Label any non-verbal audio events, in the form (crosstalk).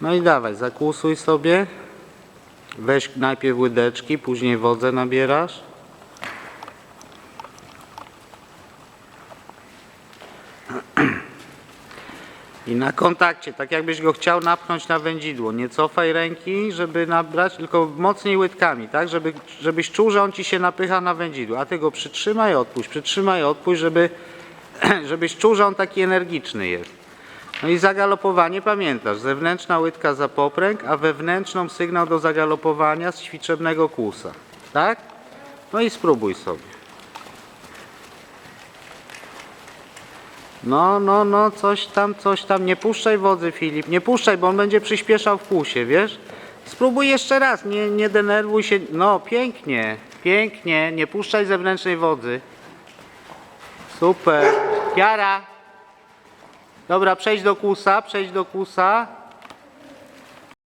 No i dawaj, zakłusuj sobie. Weź najpierw łydeczki, później wodę nabierasz. I na kontakcie, tak jakbyś go chciał napchnąć na wędzidło. Nie cofaj ręki, żeby nabrać, tylko mocniej łydkami, tak? Żeby, żebyś czuł, że on ci się napycha na wędzidło. A ty go przytrzymaj, odpuść, przytrzymaj, odpuść, żeby, (clears throat) żebyś czuł, że on taki energiczny jest. No i zagalopowanie pamiętasz, zewnętrzna łydka za popręg, a wewnętrzną sygnał do zagalopowania z ćwiczebnego kłusa. Tak? No i spróbuj sobie. No, no, no, coś tam, coś tam. Nie puszczaj wody, Filip. Nie puszczaj, bo on będzie przyspieszał w kłusie, wiesz? Spróbuj jeszcze raz, nie, nie denerwuj się. No, pięknie, pięknie. Nie puszczaj zewnętrznej wody. Super. Kiara. Dobra, przejdź do kłusa, przejdź do kłusa.